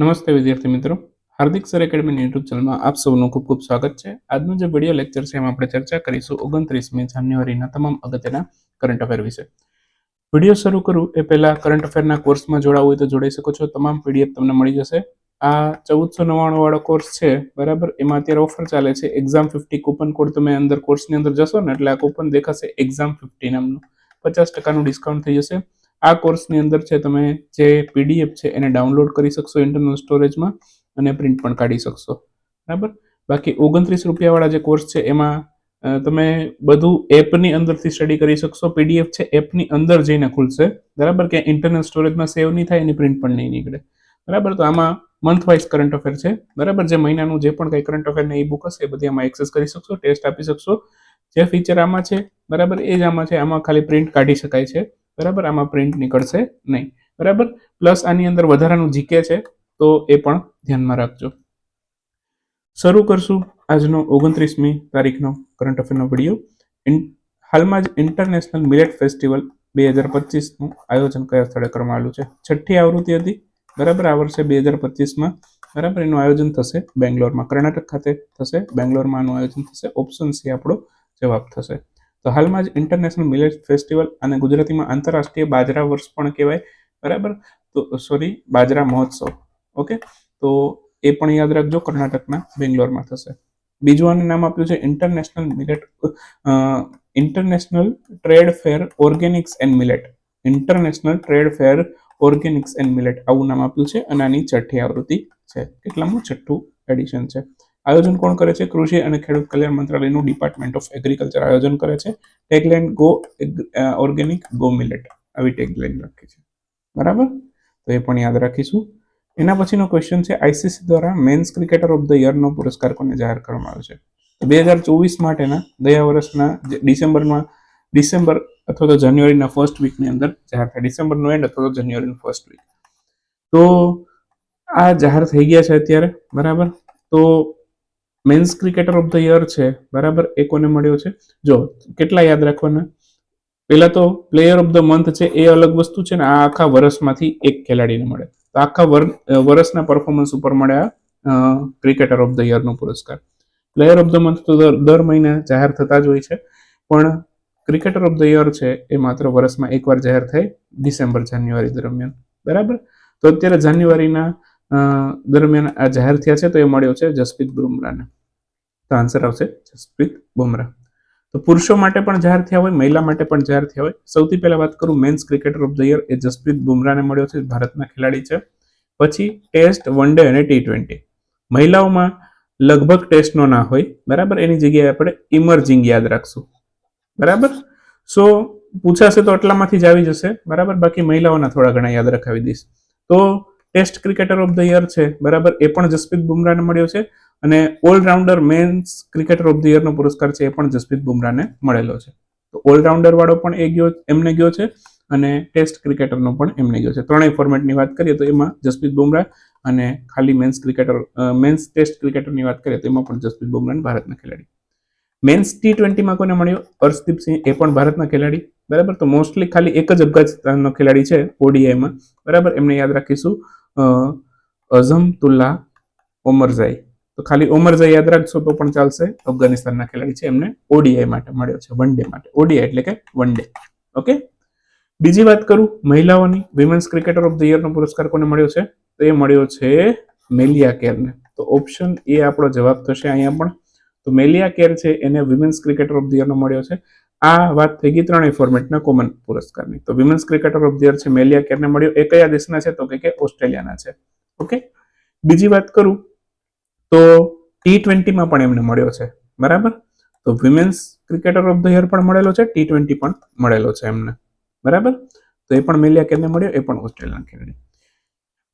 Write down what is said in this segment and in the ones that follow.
નમસ્તે વિદ્યાર્થી મિત્રો. હાર્દિક સર એકેડમીની યુટ્યુબ ચેનલમાં આપ સૌનું ખૂબ ખૂબ સ્વાગત છે. આજનો જે વીડિયો લેક્ચર છે એમાં આપણે ચર્ચા કરીશું ઓગણત્રીસમી જાન્યુઆરીના તમામ અગત્યના કરંટ અફેર વિશે. વીડિયો શરૂ કરું એ પહેલાં કરંટ અફેરના કોર્સમાં જોડાવું હોય તો જોડાઈ શકો છો. તમામ પીડીએફ તમને મળી જશે. આ ચૌદસો નવ્વાણું વાળો કોર્સ છે, બરાબર? એમાં અત્યારે ઓફર ચાલે છે એક્ઝામ ફિફ્ટી કૂપન કોડ તમે અંદર કોર્સની અંદર જશો ને એટલે આ કૂપન દેખાશે એક્ઝામ ફિફ્ટી નામનું. પચાસ ટકાનું ડિસ્કાઉન્ટ થઈ જશે. આ કોર્સની અંદર છે તમે જે પીડીએફ છે એને ડાઉનલોડ કરી શકશો ઇન્ટરનલ સ્ટોરેજમાં અને પ્રિન્ટ પણ કાઢી શકશો. બરાબર? બાકી ઓગણત્રીસ રૂપિયાવાળા જે કોર્સ છે એમાં તમે બધું એપની અંદરથી સ્ટડી કરી શકશો. પીડીએફ છે એપની અંદર જઈને ખુલશે. બરાબર? કે ઇન્ટરનલ સ્ટોરેજમાં સેવ નહીં થાય એની પ્રિન્ટ પણ નહીં નીકળે. બરાબર? તો આમાં મંથ વાઇઝ કરંટ અફેર છે. બરાબર? જે મહિનાનું જે પણ કંઈ કરંટ અફેરની ઈ બુક હશે એ બધી આમાં એક્સેસ કરી શકશો ટેસ્ટ આપી શકશો. જે ફીચર આમાં છે, બરાબર? એ જ આમાં છે. આમાં ખાલી પ્રિન્ટ કાઢી શકાય છે. બરાબર? આમાં પ્રિન્ટ નીકળશે નહીં. બરાબર? પ્લસ આની અંદર વધારાનું જીકે છે, તો એ પણ ધ્યાનમાં રાખજો. શરૂ કરશું આજનો ઓગણત્રીસમી તારીખનો કરંટ અફેરનો વીડિયો હાલમાં જ ઇન્ટરનેશનલ મિલેટ ફેસ્ટિવલ બે હજાર પચીસનું આયોજન કયા સ્થળે કરવામાં આવેલું છે? છઠ્ઠી આવૃત્તિ હતી, બરાબર? આ વર્ષે બે હજાર પચીસમાં, બરાબર? એનું આયોજન થશે બેંગ્લોરમાં. કર્ણાટક ખાતે થશે, બેંગ્લોરમાં આનું આયોજન થશે. ઓપ્શન સી આપણો જવાબ થશે. તો હાલમાં જ ઇન્ટરનેશનલ મિલેટ ફેસ્ટિવલ અને ગુજરાતીમાં આંતરરાષ્ટ્રીય બાજરા વર્ષ પણ કહેવાય, બરાબર? તો સોરી બાજરા મહોત્સવ ઓકે તો એ પણ યાદ રાખજો, કર્ણાટકના બેંગ્લોરમાં થશે. બીજું આનું નામ આપ્યું છે international millet international trade fair organics and millet international trade fair organics and millet આવું નામ આપ્યું છે અને આની છઠ્ઠી આવૃત્તિ છે. કેટલામું? છઠ્ઠું એડિશન છે. આયોજન કોણ કરે છે? કૃષિ અને ખેડૂત કલ્યાણ મંત્રાલયનું ડિપાર્ટમેન્ટ ઓફ એગ્રીકલ્ચર આયોજન કરે છે. Tagline go organic go millet આવી ટેગલાઇન રાખી છે. બરાબર? તો એ પણ યાદ રાખીશું. એના પછીનો ક્વેશ્ચન છે આઈસીસી દ્વારા મેન્સ ક્રિકેટર ઓફ ધ યરનો પુરસ્કાર કોને જાહેર કરવામાં આવ્યો છે? બે હજાર ચોવીસ માટેના, ગયા વર્ષના ડિસેમ્બરમાં, ડિસેમ્બર અથવા તો જાન્યુઆરીના ફર્સ્ટ વીકની અંદર જાહેર થાય. ડિસેમ્બરનો એન્ડ અથવા તો જાન્યુઆરીનો ફર્સ્ટ વીક તો આ જાહેર થઈ ગયા છે અત્યારે. બરાબર? તો men's cricketer of the year છે. બરાબર? એ કોને મળ્યો છે? જો, કેટલા યાદ રાખવાના? પહેલા તો પ્લેયર ઓફ ધ મંથ છે, એ અલગ વસ્તુ છે ને, આ આખા વર્ષમાંથી એક ખેલાડીને મળે. તો આખા વર- વર્ષના પરફોર્મન્સ ઉપર મળે આ ક્રિકેટર ઓફ ધ યરનો પુરસ્કાર. પ્લેયર ઓફ ધ મંથ તો દર મહિને જાહેર થતા જ હોય છે. પણ ક્રિકેટર ઓફ ધ યર છે, એ માત્ર વર્ષમાં એકવાર જાહેર થાય ડિસેમ્બર જાન્યુઆરી દરમિયાન. બરાબર? તો અત્યારે જાન્યુઆરીના દરમિયાન આ જાહેર થયા છે તો એ મળ્યો છે જસપ્રીત બુમરાને તો આન્સર આવશે જસપ્રીત બુમરાહ. તો પુરુષો માટે પણ જાહેર થયા હોય, મહિલા માટે પણ જાહેર થયા હોય. સૌથી પહેલા વાત કરું men's cricketer of the year એ જસપ્રીત બુમરાને મળ્યો છે, ભારતના ખેલાડી છે. પછી ટેસ્ટ વન ડે અને ટી ટ્વેન્ટી મહિલાઓમાં લગભગ ટેસ્ટનો ના હોય, બરાબર? એની જગ્યાએ આપણે ઇમર્જિંગ યાદ રાખશું. બરાબર? સો પૂછાશે તો આટલામાંથી જ આવી જશે, બરાબર? બાકી મહિલાઓના થોડા ઘણા યાદ રખાવી દઈશ. તો test cricketer of the year છે. બરાબર? એ પણ જસપ્રીત બુમરાને મળ્યો છે. અને allrounder men's cricketer of the યરનો પુરસ્કાર છે, એ પણ જસપ્રીત બુમરાને મળેલો છે. તો ઓલરાઉન્ડર વાળો પણ એ ગયો, એમને ગયો છે અને ટેસ્ટ ક્રિકેટરનો પણ એમને ગયો છે. ત્રણેય ફોર્મેટની વાત કરીએ તો એમાં જસપ્રીત બુમરાહ અને ખાલી મેન્સ ક્રિકેટર મેન્સ ટેસ્ટ ક્રિકેટરની વાત કરીએ તો એમાં પણ જસપ્રીત બુમરાહ ભારતના ખેલાડી. મેન્સ ટી ટ્વેન્ટીમાં કોને મળ્યો? અર્શદીપ સિંહ એ પણ ભારતના ખેલાડી. બરાબર? તો મોસ્ટલી ખાલી એક જ અફઘાનિસ્તાનનો ખેલાડી છે, ઓડીઆઈમાં. બરાબર? એમને યાદ રાખીશું. અઝમતુલ્લા ઓમરઝાઈ તો ખાલી ઓમરઝાઈ યાદ રાખશો તો પણ ચાલશે. અફઘાનિસ્તાનના ખેલાડી છે એમને ઓડીઆઈ માટે મળ્યો છે, વન ડે માટે. ઓડીઆઈ એટલે કે વન ડે. ઓકે? બીજી વાત કરું, મહિલાઓની વિમેન્સ ક્રિકેટર ઓફ ધ યરનો પુરસ્કાર કોને મળ્યો છે? તો એ મળ્યો છે મેલિયા કેરને તો ઓપ્શન એ આપણો જવાબ થશે અહીંયા પણ. તો મેલિયા કેર છે, એને વિમેન્સ ક્રિકેટર ઓફ ધ યરનો મળ્યો છે. આ વાત થઈ ગઈ ત્રણેય ફોર્મેટના કોમન પુરસ્કારની. તો women's cricketer of the year છે, મેલિયા કેરને મળ્યો. એ કયા દેશના છે? તો કે ઓસ્ટ્રેલિયાના છે. ઓકે? બીજી વાત કરું, તો ટી ટ્વેન્ટીમાં પણ એમને મળ્યો છે. બરાબર? તો women's cricketer of the year પણ મળેલો છે ટી ટ્વેન્ટી પણ મળેલો છે એમને. બરાબર? તો એ પણ મેલિયા કેરને મળ્યો, એ પણ ઓસ્ટ્રેલિયાના ખેલાડી.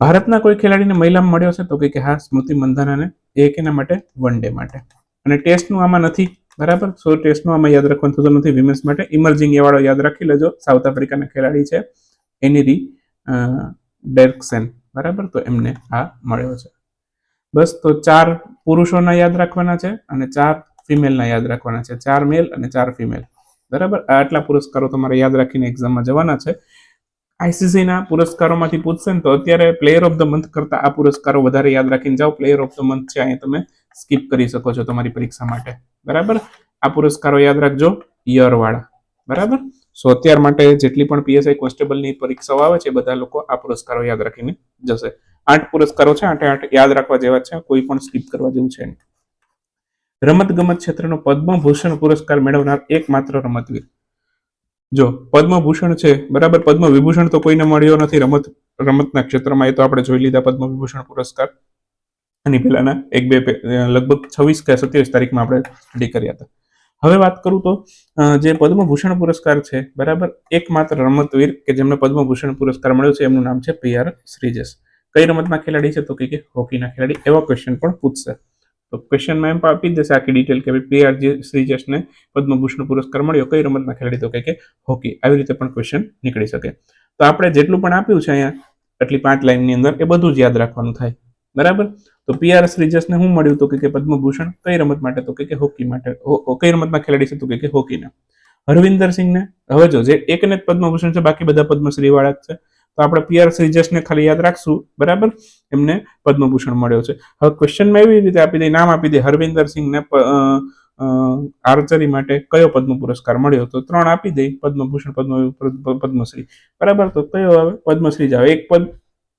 ભારતના કોઈ ખેલાડીને મહિલામાં મળ્યો છે? તો કે હા, સ્મૃતિ મંધાનાને, એ કેના માટે વન ડે માટે. અને ટેસ્ટનું આમાં નથી. બરાબર? સો ટેસ્ટનું આમાં યાદ રાખવાનું થતું નથી. વિમેન્સ માટે ઇમર્જિંગ એવાળો વાળો યાદ રાખી લેજો. સાઉથ આફ્રિકાના ખેલાડી છે એનીરી ડેર્કસેન બરાબર? તો એમને આ મળ્યો છે. બસ, તો ચાર પુરુષોના યાદ રાખવાના છે અને ચાર ફિમેલના યાદ રાખવાના છે. ચાર મેલ અને ચાર ફિમેલ બરાબર? આટલા પુરસ્કારો તમારે યાદ રાખીને એક્ઝામમાં જવાના છે. આઈસીસીના પુરસ્કારોમાંથી પૂછશે ને તો અત્યારે પ્લેયર ઓફ ધ મંથ કરતા આ પુરસ્કારો વધારે યાદ રાખીને જાઓ. પ્લેયર ઓફ ધ મંથ છે, અહીંયા તમે સ્કીપ કરી શકો છો તમારી પરીક્ષા માટે. બરાબર? આ પુરસ્કારો યાદ રાખજો યર વાળા બરાબર? સો અત્યાર માટે જેટલી પણ પીએસઆઈ કોન્સ્ટેબલની પરીક્ષાઓ આવે છે બધા લોકો આ પુરસ્કારો યાદ રાખીને જશે. આઠ પુરસ્કારો છે, આઠે આઠ યાદ રાખવા જેવા છે, કોઈ પણ સ્કીપ કરવા જેવું છે રમત ગમત ક્ષેત્રનો પદ્મભૂષણ પુરસ્કાર મેળવનાર એકમાત્ર રમતવીર. જો, પદ્મભૂષણ છે, બરાબર? પદ્મ વિભૂષણ તો કોઈને મળ્યો નથી, રમત, રમતના ક્ષેત્રમાં, એ તો આપણે જોઈ લીધા પદ્મ વિભૂષણ પુરસ્કાર. આની પહેલાના એક બે લગભગ છવ્વીસ કે સત્યાવીસ તારીખમાં આપણે સ્ટડી કર્યા હતા. હવે વાત કરું તો જે પદ્મભૂષણ પુરસ્કાર છે, બરાબર? એકમાત્ર રમતવીર કે જેમને પદ્મભૂષણ પુરસ્કાર મળ્યો છે, એમનું નામ છે પી આર શ્રીજસ કઈ રમતના ખેલાડી છે તો કે હોકીના ખેલાડી, એવા ક્વેશ્ચન પણ પૂછશે. તો ક્વેશ્ચનમાં એમ આપી દેશે આખી ડિટેલ કે ભાઈ પી આર શ્રીજસને પદ્મભૂષણ પુરસ્કાર મળ્યો, કઈ રમતના ખેલાડી તો કે કે હોકી, આવી રીતે પણ ક્વેશ્ચન નીકળી શકે. તો આપણે જેટલું પણ આપ્યું છે અહીંયા આટલી પાંચ લાઈનની અંદર એ બધું જ યાદ રાખવાનું થાય. બરાબર? તો પીઆર શ્રીજસને શું મળ્યું તો કે કે પદ્મભૂષણ, કઈ રમત માટે તો કે હોકી માટે કઈ રમતમાં ખેલાડી છે તો કે હોકીને હરવિંદર સિંહને હવે જો, જે એકને જ પદ્મભૂષણ છે, બાકી બધા પદ્મશ્રી વાળા છે. તો આપણે પીઆર શ્રીજસને ખાલી યાદ રાખશું, બરાબર? એમને પદ્મભૂષણ મળ્યો છે. હવે ક્વેશ્ચનમાં એવી રીતે આપી દે, નામ આપી દે, હરવિંદર સિંહને આર્ચરી માટે કયો પદ્મ પુરસ્કાર મળ્યો? તો ત્રણ આપી દે, પદ્મભૂષણ, પદ્મ, પદ્મ- પદ્મશ્રી. બરાબર? તો કયો આવે? પદ્મશ્રી જ આવે. એક પદ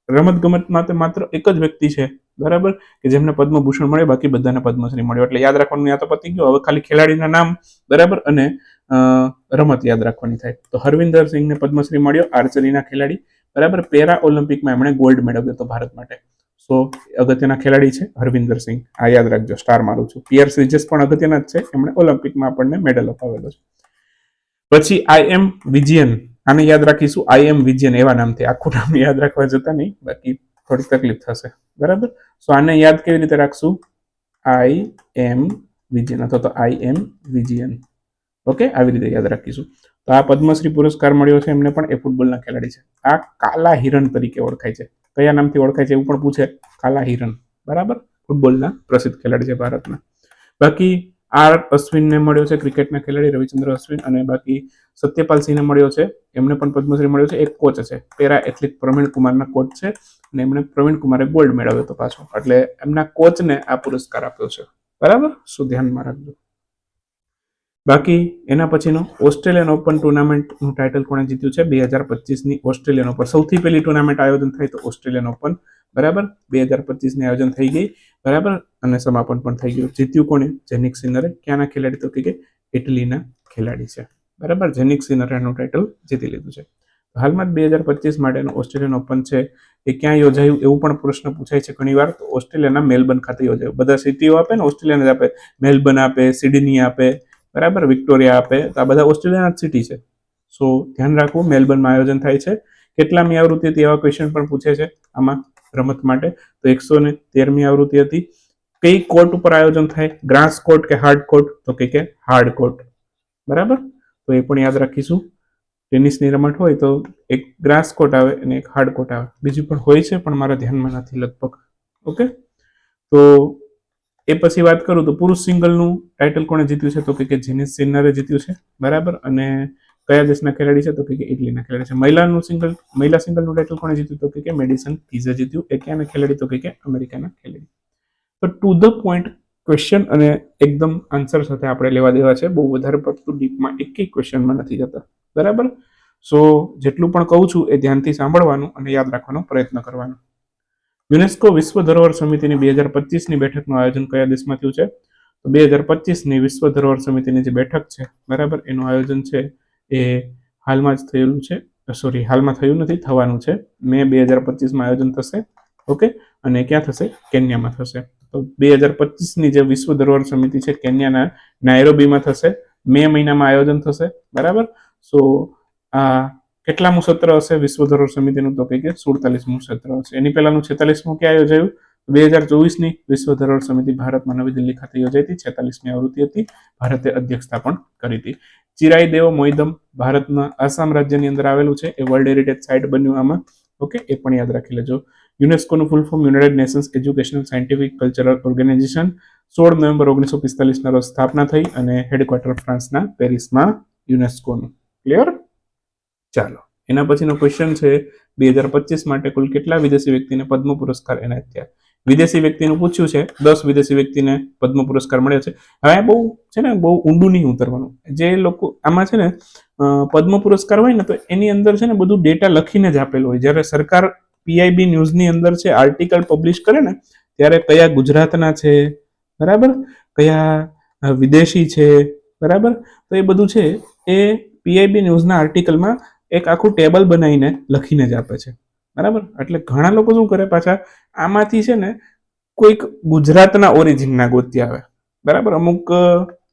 રમત ગમત માટે માત્ર એક જ વ્યક્તિ છે. બરાબર? કે જેમને પદ્મભૂષણ મળ્યો, બાકી બધાને પદ્મશ્રી મળ્યો. એટલે યાદ રાખવાનું યા તો પતી ગયું. હવે ખાલી ખેલાડીના નામ, બરાબર? અને રમત યાદ રાખવાની થાય. તો હરવિંદર સિંહને પદ્મશ્રી મળ્યો, આર્ચરીના ખેલાડી. બરાબર? પેરા ઓલિમ્પિકમાં એમણે ગોલ્ડ મેળવ્યો હતો ભારત માટે. સો, અગત્યના ખેલાડી છે હરવિંદર સિંહ. આ યાદ રાખજો, સ્ટાર મારું છું. પિયર શ્રીજસ પણ અગત્યના જ છે. એમણે ઓલિમ્પિકમાં આપણને મેડલ અપાવેલો છે. પછી આઈ એમ વિજયન. આને યાદ રાખીશું. આઈ એમ વિજયન એવા નામથી. આખું નામ યાદ રાખવા જતા નહીં. બાકી થોડી તકલીફ થશે. બરાબર? સો આને યાદ કેવી રીતે રાખશું? આઈ એમ વિજયન અથવા તો આઈ એમ વિજયન ઓકે આવી રીતે યાદ રાખીશું. તો આ પદ્મશ્રી પુરસ્કાર મળ્યો છે, એમને પણ એ ફૂટબોલના ખેલાડી છે. આ કાલા હિરણ તરીકે ઓળખાય છે. કયા નામથી ઓળખાય છે એવું પણ પૂછે? કાલા હિરણ. બરાબર? ફૂટબોલના પ્રસિદ્ધ ખેલાડી છે ભારતના. બાકી આર અશ્વિનને મળ્યો છે ક્રિકેટના ખેલાડી રવિચંદ્ર અશ્વિન અને બાકી સત્યપાલ સિંહને મળ્યો છે. એમને પણ પદ્મશ્રી મળ્યો છે. એક કોચ છે. પેરા એથ્લેટ પ્રવીણ કુમારના કોચ છે અને એમણે પ્રવીણ કુમારે ગોલ્ડ મેળવ્યો હતો પાછો. એટલે એમના કોચને આ પુરસ્કાર આપ્યો છે. બરાબર? શું ધ્યાનમાં રાખજો. બાકી એના પછીનો ઓસ્ટ્રેલિયન ઓપન ટુર્નામેન્ટનું ટાઇટલ કોણે જીત્યું છે? બે હજાર પચીસની ઓસ્ટ્રેલિયન ઓપન. સૌથી પહેલી ટુર્નામેન્ટ આયોજન થાય તો ઓસ્ટ્રેલિયન ઓપન. બરાબર? બે હજાર પચીસની આયોજન થઈ ગઈ. બરાબર? અને સમાપન પણ થઈ ગયું. જીત્યું કોણે? જેનિક સિનરે. ક્યાંના ખેલાડી તો કે ઇટલીના ખેલાડી છે. બરાબર? જેનિક સિનરે એનું ટાઇટલ જીતી લીધું છે. હાલમાં બે હજાર પચીસ માટેનું ઓસ્ટ્રેલિયન ઓપન છે. એ ક્યાં યોજાયું? એવું પણ પ્રશ્ન પૂછાય છે ઘણીવાર. તો ઓસ્ટ્રેલિયાના મેલબર્ન ખાતે યોજાયું. બધા સિટીઓ આપે ને ઓસ્ટ્રેલિયાને આપે. મેલબર્ન આપે, સિડની આપે. બરાબર? વિક્ટોરિયા આપે. તો આ બધા ઓસ્ટ્રેલિયાના સિટી છે. સો ધ્યાન રાખવું મેલબર્નમાં આયોજન થાય છે. કેટલામી આવૃત્તિ તેવા ક્વેશ્ચન પણ પૂછે છે. આમાં રમત માટે. તો એકસો ને તેરમી આવૃત્તિ હતી. કઈ કોર્ટ ઉપર આયોજન થાય? ગ્રાસ કોર્ટ કે હાર્ડ કોર્ટ? તો કે કે હાર્ડ કોર્ટ. બરાબર? તો એ પણ યાદ રાખીશું. ટેનિસની રમત હોય તો એક ગ્રાસ કોર્ટ આવે અને એક હાર્ડ કોર્ટ આવે. બીજું પણ હોય છે, પણ મારા ધ્યાનમાં નથી લગભગ. ઓકે? તો એ પછી વાત કરું તો પુરુષ સિંગલનું ટાઇટલ કોણે જીત્યું છે? તો કે જેનિસ સિન્નરે જીત્યું છે. બરાબર? અને કયા દેશના ખેલાડી છે તો કે ઇટલીના ખેલાડી છે. મહિલાનું સિંગલ મહિલા સિંગલનું ટાઇટલ કોણે જીત્યું તો કે મેડિસન ફીઝે જીત્યું. એ ક્યાંના ખેલાડી તો કે અમેરિકાના ખેલાડી. તો ટુ ધ પોઈન્ટ ક્વેશ્ચન અને એકદમ આન્સર સાથે આપણે લેવા દેવા છે. બહુ વધારે પડતું ડીપમાં એક ક્વેશ્ચનમાં નથી જતા. બરાબર? સો જેટલું પણ કહું છું એ ધ્યાનથી સાંભળવાનું અને યાદ રાખવાનો પ્રયત્ન કરવાનો. યુનેસ્કો વિશ્વ ધરોહર સમિતિની બે હજાર પચીસની બેઠકનું આયોજન કયા દેશમાં થયું છે? તો બે હજાર પચીસની વિશ્વ ધરોહર સમિતિની જે બેઠક છે, બરાબર? એનું આયોજન છે એ હાલમાં જ થયેલું છે. સોરી હાલમાં થયું નથી, થવાનું છે. મે બે હજાર પચીસમાં આયોજન થશે, ઓકે? અને ક્યાં થશે? કેન્યામાં થશે. તો બે હજાર પચીસની જે વિશ્વ ધરોહર સમિતિ છે, કેન્યાના નાયરોબીમાં થશે. મે મહિનામાં આયોજન થશે, બરાબર? સો, આ કેટલામું સત્ર હશે વિશ્વ ધરોહર સમિતિનું? તો કે સુડતાલીસમું સત્ર હશે. એની પહેલાનું છેતાલીસમું ક્યાં યોજાયું? બે હજાર ચોવીસની વિશ્વ ધરોહર સમિતિ ભારતમાં નવી દિલ્હી ખાતે યોજાઈ હતી. છેતાલીસમી આવૃત્તિ હતી. ભારતે અધ્યક્ષતા પણ કરી હતી. ચિરાઈ દેવ મોઈદમ ભારતના આસામ રાજ્યની અંદર આવેલું છે. એ વર્લ્ડ હેરિટેજ સાઇટ બન્યું આમાં. ઓકે એ પણ યાદ રાખી લેજો. યુનેસ્કોનું full form United Nations Educational Scientific Cultural Organisation સોળ નવેમ્બર ઓગણીસો પિસ્તાલીસના રોજ સ્થાપના થઈ અને હેડક્વાર્ટર ફ્રાન્સના પેરિસમાં યુનેસ્કોનું ક્લિયર ચાલો. એના પછીનો ક્વેશ્ચન છે, બે હજાર પચીસ માટે કુલ કેટલા વિદેશી વ્યક્તિને પદ્મ પુરસ્કાર એનાયત થયા? વિદેશી વ્યક્તિનું પૂછ્યું છે, દસ વિદેશી વ્યક્તિને પદ્મ પુરસ્કાર મળ્યો છે. હવે બહુ છે ને, બહુ ઊંડું નહીં ઉતરવાનું. જે લોકો આમાં છે ને પદ્મ પુરસ્કાર હોય ને, તો એની અંદર છે ને બધું ડેટા લખીને જ આપેલું હોય. જ્યારે સરકાર પીઆઈબી ન્યૂઝની અંદર છે આર્ટિકલ પબ્લિશ કરે ને, ત્યારે કયા ગુજરાતના છે, બરાબર? કયા વિદેશી છે, બરાબર? તો એ બધું છે, એ પીઆઈબી ન્યૂઝના આર્ટિકલમાં એક આખું ટેબલ બનાવીને લખીને જ આપે છે. બરાબર? એટલે ઘણા લોકો શું કરે પાછા? આમાંથી છે ને કોઈક ગુજરાતના ઓરિજિનના ગોતી આવે. બરાબર? અમુક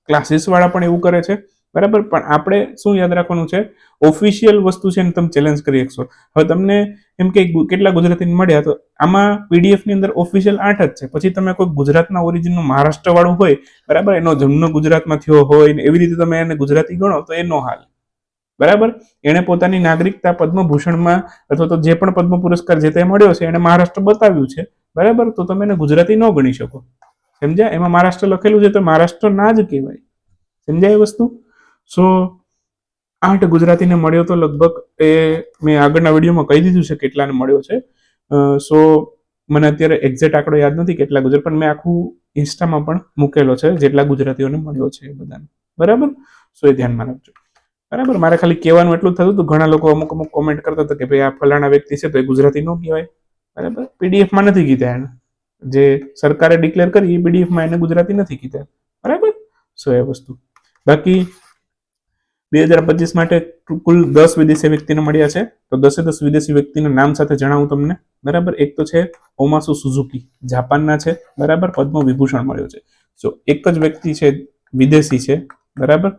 ક્લાસીસવાળા પણ એવું કરે છે. બરાબર? પણ આપણે શું યાદ રાખવાનું છે? ઓફિશિયલ વસ્તુ છે ને તમે ચેલેન્જ કરી શકશો. હવે તમને એમ કે કેટલા ગુજરાતી મળ્યા તો આમાં પીડીએફની અંદર ઓફિશિયલ આઠ જ છે. પછી તમે કોઈ ગુજરાતના ઓરિજિનનું મહારાષ્ટ્રવાળું હોય, બરાબર? એનો જન્મ ગુજરાતમાં થયો હોય ને એવી રીતે તમે એને ગુજરાતી ગણો તો એ નો હાલ. બરાબર? એણે પોતાની નાગરિકતા પદ્મભૂષણમાં અથવા તો જે પણ પદ્મ પુરસ્કાર જે તે મળ્યો છે એને મહારાષ્ટ્ર બતાવ્યું છે. બરાબર? તો તમે એને ગુજરાતી ન ગણી શકો. સમજ્યા? એમાં મહારાષ્ટ્ર લખેલું છે તો મહારાષ્ટ્ર ના જ કહેવાય. સમજાય એ વસ્તુ? સો, આઠ ગુજરાતીને મળ્યો તો લગભગ એ મેં આગળના વિડીયોમાં કહી દીધું છે કેટલાને મળ્યો છે. સો, મને અત્યારે એક્ઝેક્ટ આંકડો યાદ નથી કેટલા ગુજરાત પણ મેં આખું ઇન્સ્ટામાં પણ મૂકેલો છે જેટલા ગુજરાતીઓને મળ્યો છે એ બધાને. બરાબર? સો એ ધ્યાનમાં રાખજો. બરાબર, મારે ખાલી કહેવાનું એટલું થતું હતું. ઘણા લોકો અમુક અમુક કોમેન્ટ કરતા હતા કે ભાઈ આ ફલાણા વ્યક્તિ છે તો એ ગુજરાતી ન કહેવાય. બરાબર? પીડીએફમાં નથી કીધા એને. જે સરકારે ડિક્લેર કરી એ પીડીએફમાં એને ગુજરાતી નથી કીધા. બરાબર? સો એ વસ્તુ. બાકી બે હજાર પચીસ માટે કુલ દસ વિદેશી વ્યક્તિને મળ્યા છે. તો દસે દસ વિદેશી વ્યક્તિના નામ સાથે જણાવું તમને. બરાબર? એક તો છે ઓમાસુ સુઝુકી જાપાનના છે. બરાબર? પદ્મ વિભૂષણ મળ્યો છે. સો એક જ વ્યક્તિ છે વિદેશી છે. બરાબર?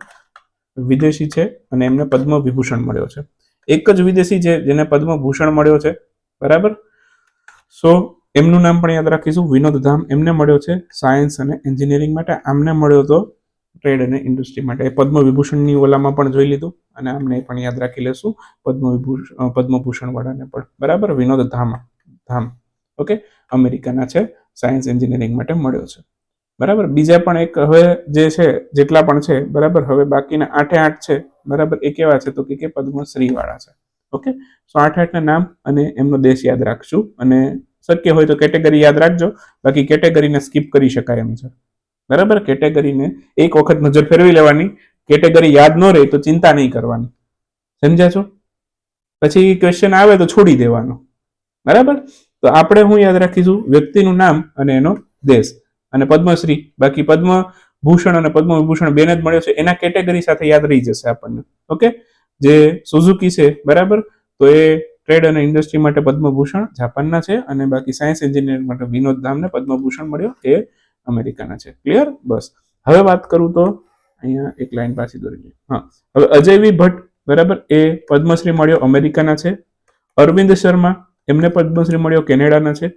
વિદેશી છે અને એમને પદ્મ વિભૂષણ મળ્યો છે. એક જ વિદેશી છે જેને પદ્મ ભૂષણ મળ્યો છે. બરાબર? સો એમનું નામ પણ યાદ રાખીશું. વિનોદ ધામ એમને મળ્યો છે સાયન્સ અને એન્જિનિયરિંગ માટે. આમને મળ્યો હતો ટ્રેડ અને ઇન્ડસ્ટ્રી માટે. એ પદ્મ વિભૂષણની ઓલામાં પણ જોઈ લીધું અને આમને પણ યાદ રાખી લેશું. પદ્મ વિભૂષણ પદ્મભૂષણ વાળાને પણ. બરાબર? વિનોદ ધામ ધામ. ઓકે અમેરિકાના છે. સાયન્સ એન્જિનિયરિંગ માટે મળ્યો છે. બરાબર? બીજા પણ એક હવે જે છે, જેટલા પણ છે, બરાબર? હવે બાકીના આઠે આઠ છે, બરાબર? એ કેવા છે? તો કે કે પદ્મશ્રીવાળા છે. ઓકે? સો આઠ આઠના નામ અને એમનો દેશ યાદ રાખશું. અને શક્ય હોય તો કેટેગરી યાદ રાખજો. બાકી કેટેગરીને સ્કીપ કરી શકાય એમ છે. બરાબર? કેટેગરીને એક વખત નજર ફેરવી લેવાની. કેટેગરી યાદ ન રહે તો ચિંતા નહીં કરવાની. સમજ્યા છો? પછી ક્વેશ્ચન આવે તો છોડી દેવાનો. બરાબર? તો આપણે હું યાદ રાખીશું? વ્યક્તિનું નામ અને એનો દેશ. અને પદ્મશ્રી, બાકી પદ્મ ભૂષણ અને પદ્મ વિભૂષણ બેને જ મળ્યો છે. એના કેટેગરી સાથે યાદ રહી જશે આપણને. ઓકે? જે સુઝુકી છે, બરાબર? તો એ ટ્રેડ અને ઇન્ડસ્ટ્રી માટે પદ્મભૂષણ જાપાનના છે અને બાકી સાયન્સ એન્જિનિયરિંગ માટે વિનોદ ધામને પદ્મભૂષણ મળ્યો. એ અમેરિકાના છે. ક્લિયર બસ. હવે વાત કરું તો અહીંયા એક લાઈન પાછી દોરી લઈએ. હા. હવે અજયવી ભટ્ટ, બરાબર? એ પદ્મશ્રી મળ્યો અમેરિકાના છે. અરવિંદ શર્મા, એમને પદ્મશ્રી મળ્યો કેનેડાના છે.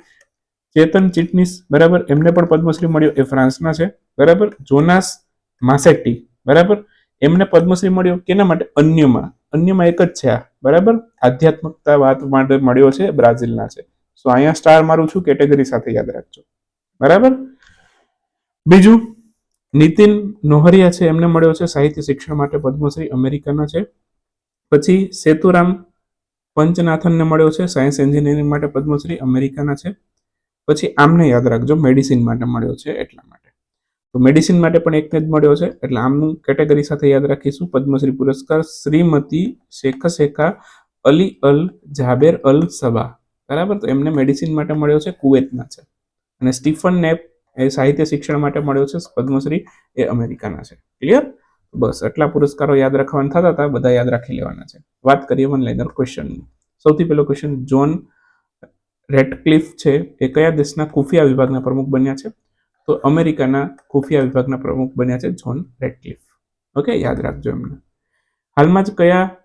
ચેતન ચિટનીસ, બરાબર? એમને પણ પદ્મશ્રી મળ્યો. એ ફ્રાન્સના છે, બરાબર? જોનાસ માસેટી બરાબર? એમને પદ્મશ્રી મળ્યો. કેના માટે? અન્યમાં. અન્યમાં એક જ છે આ, બરાબર? આધ્યાત્મિકતા વાત માટે મળ્યો છે, બ્રાઝિલના છે. સો અહીંયા સ્ટાર મારું છું, કેટેગરી સાથે યાદ રાખજો. બરાબર? બીજું, નીતિન નોહરિયા છે, એમને મળ્યો છે, સાહિત્ય શિક્ષણ માટે પદ્મશ્રી, અમેરિકાના છે. પછી, સેતુરામ પંચનાથનને મળ્યો છે, સાયન્સ એન્જિનિયરિંગ માટે પદ્મશ્રી, અમેરિકાના છે. પછી આમને યાદ રાખજો મેડિસિન માટે મળ્યો છે એટલા માટે. તો મેડિસિન માટે પણ એકને જ મળ્યો છે, એટલે આમનું કેટેગરી સાથે યાદ રાખીશું. પદ્મશ્રી પુરસ્કાર શ્રીમતી શેખ શેખા અલી અલ જાબેર અલ સબા બરાબર? તો એમને મેડિસિન માટે મળ્યો છે, કુવેતના છે. અને સ્ટીફન નેપ એ સાહિત્ય શિક્ષણ માટે મળ્યો છે, પદ્મશ્રી એ અમેરિકાના છે. ક્લિયર બસ, આટલા પુરસ્કારો યાદ રાખવાના થતા હતા, બધા યાદ રાખી લેવાના છે. વાત કરીએ વન લાઇનર ક્વેશ્ચનની સૌથી પહેલો ક્વેશ્ચન જોન રેટક્લિફ છે, એ કયા દેશના ખુફિયા વિભાગના પ્રમુખ બન્યા છે? તો અમેરિકાના ખુફિયા વિભાગના પ્રમુખ બન્યા છે જોન રેડક્લિફ. ઓકે, યાદ રાખજો એમને. હાલમાં જ કયા,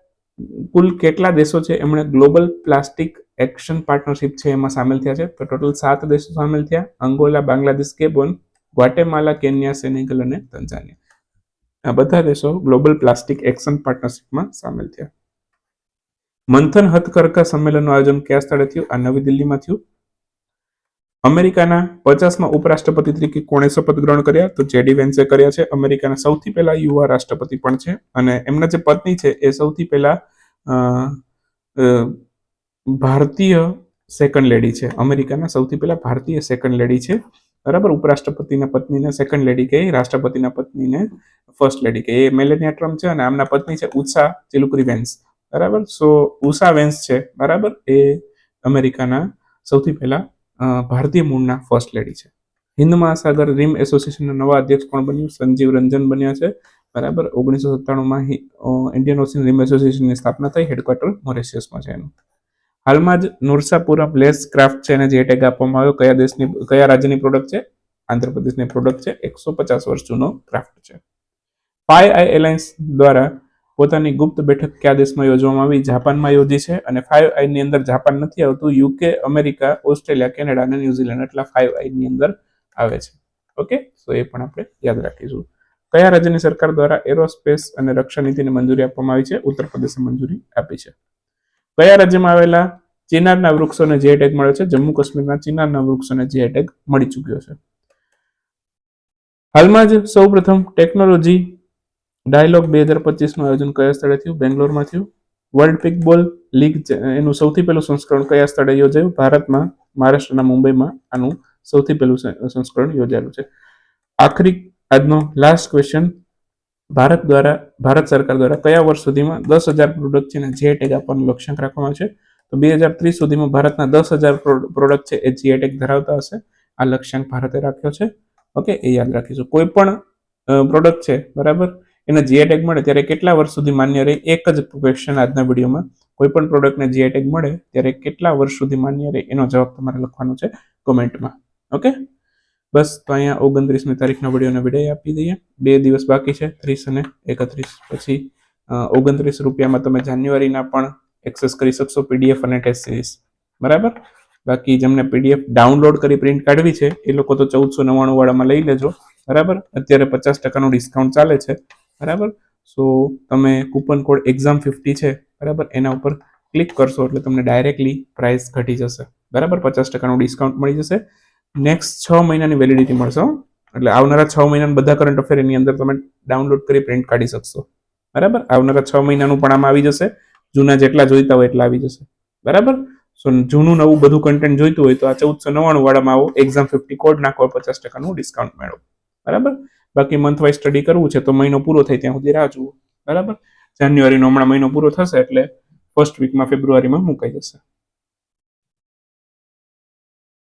કુલ કેટલા દેશો છે? એમણે ગ્લોબલ પ્લાસ્ટિક એક્શન પાર્ટનરશિપ છે એમાં સામેલ થયા છે. તો ટોટલ સાત દેશો સામેલ થયા. Angola, Bangladesh, Gabon, Guatemala, Kenya, Senegal અને તંજાનિયા. આ બધા દેશો ગ્લોબલ પ્લાસ્ટિક એક્શન પાર્ટનરશિપમાં સામેલ થયા. મંથન હથકરઘા સંમેલનનું આયોજન કયા સ્થળે થયું? આ નવી દિલ્હીમાં થયું. અમેરિકાના પચાસમાં ઉપરાષ્ટ્રપતિ તરીકે કોણે શપથ ગ્રહણ કર્યા? તો જેડી વેન્સે કર્યા છે. અમેરિકાના સૌથી પહેલા યુવા રાષ્ટ્રપતિ પણ છે અને એમના જે પત્ની છે એ સૌથી પહેલા ભારતીય સેકન્ડ લેડી છે. અમેરિકાના સૌથી પહેલા ભારતીય સેકન્ડ લેડી છે. બરાબર? ઉપરાષ્ટ્રપતિના પત્નીને સેકન્ડ લેડી કહે, રાષ્ટ્રપતિના પત્નીને ફર્સ્ટ લેડી કહે. એ મેલેનિયા ટ્રમ્પ છે અને આમના પત્ની છે ઉત્સાહ ચિલુકરી વેન્સ. બરાબર? સો ઉષા વેન્સ છે, બરાબર? એ અમેરિકાના સૌથી પહેલા ભારતીય મૂળના ફર્સ્ટ લેડી છે. હિન્દ મહાસાગર રીમ એસોસિએશનના નવા અધ્યક્ષ કોણ બન્યું? સંજીવ રંજન બન્યા છે, બરાબર? ઓગણીસો સત્તાણુંમાં ઇન્ડિયન ઓશિયન રીમ એસોસિએશનની સ્થાપના થઈ હેડક્વાર્ટર મોરિશિયસમાં છે એનું. હાલમાં જ નુરસાપુરા પ્લેસ ક્રાફ્ટ છે એને જે ટેગ આપવામાં આવ્યો, કયા દેશની, કયા રાજ્યની પ્રોડક્ટ છે? આંધ્રપ્રદેશની પ્રોડક્ટ છે, એકસો પચાસ વર્ષ જૂનો ક્રાફ્ટ છે. પાય આઈ એલાયન્સ દ્વારા પોતાની ગુપ્ત બેઠક કયા દેશમાં યોજવામાં આવી? જાપાનમાં યોજી છે અને ફાઈવ આઈ ની અંદર જાપાન નથી આવતું યુકે અમેરિકા, ઓસ્ટ્રેલિયા, કેનેડા અને ન્યુઝીલેન્ડ એટલા ફાઈવ આઈ ની અંદર આવે છે. ઓકે તો એ પણ આપણે યાદ રાખીશું. કયા રાજ્યની સરકાર દ્વારા એરોસ્પેસ અને રક્ષા નીતિને મંજૂરી આપવામાં આવી છે? ઉત્તર પ્રદેશે મંજૂરી આપી છે. કયા રાજ્યમાં આવેલા ચિનારના વૃક્ષોને જે ટેગ મળ્યો છે? જમ્મુ કાશ્મીરના ચિનારના વૃક્ષોને જે ટેગ મળી ચૂક્યો છે. હાલમાં જ સૌપ્રથમ ટેકનોલોજી ડાયલોગ બે હજાર પચીસનું આયોજન કયા સ્થળે થયું? બેંગ્લોરમાં થયું? વર્લ્ડ પિકબોલ લીગ એનું સૌથી પહેલું સંસ્કરણ કયા સ્થળે યોજાયું? ભારતમાં, મહારાષ્ટ્રના મુંબઈમાં આનું સૌથી પહેલું સંસ્કરણ યોજાયેલું છે. આખરી, આજનો લાસ્ટ ક્વેશ્ચન ભારત દ્વારા, ભારત સરકાર દ્વારા કયા વર્ષ સુધીમાં દસ હજાર પ્રોડક્ટ છે ને જે ટેગ આપવાનું લક્ષ્યાંક રાખવામાં છે? તો બે હજાર ત્રીસ સુધીમાં ભારતના દસ હજાર પ્રોડક્ટ છે એ જીએ ટેગ ધરાવતા હશે. આ લક્ષ્યાંક ભારતે રાખ્યો છે. ઓકે, એ યાદ રાખીશું. કોઈ પણ પ્રોડક્ટ છે, બરાબર? એને જીઆઈ ટેગ મળે ત્યારે કેટલા વર્ષ સુધી માન્ય રહે એક જ ક્વેશ્ચન આજના વિડીયોમાં કોઈ પણ પ્રોડક્ટને જીઆઈ ટેગ મળે ત્યારે કેટલા વર્ષ સુધી માન્ય રહે એનો જવાબ તમારે લખવાનો છે કોમેન્ટમાં ઓકે બસ, તો અહીંયા ઓગણત્રીસમી તારીખના વિડીયોને વિદાય આપી દઈએ. બે દિવસ બાકી છે, ત્રીસ અને એકત્રીસ. પછી ઓગણત્રીસ રૂપિયામાં તમે જાન્યુઆરીના પણ એક્સેસ કરી શકશો પીડીએફ અને ટેસ્ટ સિરીઝ બરાબર? બાકી જેમને પીડીએફ ડાઉનલોડ કરી પ્રિન્ટ કાઢવી છે, એ લોકો તો ચૌદસો નવ્વાણું વાળામાં લઈ લેજો. બરાબર? અત્યારે પચાસ ટકાનું ડિસ્કાઉન્ટ ચાલે છે. બરાબર? સો તમે કૂપન કોડ એક્ઝામ ફિફ્ટી છે, બરાબર? એના ઉપર ક્લિક કરશો એટલે તમને ડાયરેક્ટલી પ્રાઇસ ઘટી જશે. બરાબર? પચાસ ટકાનું ડિસ્કાઉન્ટ મળી જશે. નેક્સ્ટ છ મહિનાની વેલિડિટી મળશે એટલે આવનારા છ મહિનાના બધા કરંટ અફેર એની અંદર તમે ડાઉનલોડ કરી પ્રિન્ટ કાઢી શકશો. બરાબર? આવનારા છ મહિનાનું પણ આમાં આવી જશે. જૂના જેટલા જોઈતા હોય એટલા આવી જશે. બરાબર? સો જૂનું નવું બધું કન્ટેન્ટ જોઈતું હોય તો આ ચૌદસો નવ્વાણું વાળામાં આવો એક્ઝામ ફિફ્ટી કોડ નાખો, પચાસ ટકાનું ડિસ્કાઉન્ટ મેળવો. બરાબર? બાકી મંથ વાઇઝ સ્ટડી કરવું છે, તો મહિનો પૂરો થાય ત્યાં સુધી રાહ જુઓ. બરાબર? જાન્યુઆરીનો હમણાં મહિનો પૂરો થશે એટલે ફર્સ્ટ વીકમાં ફેબ્રુઆરીમાં મુકાઈ જશે.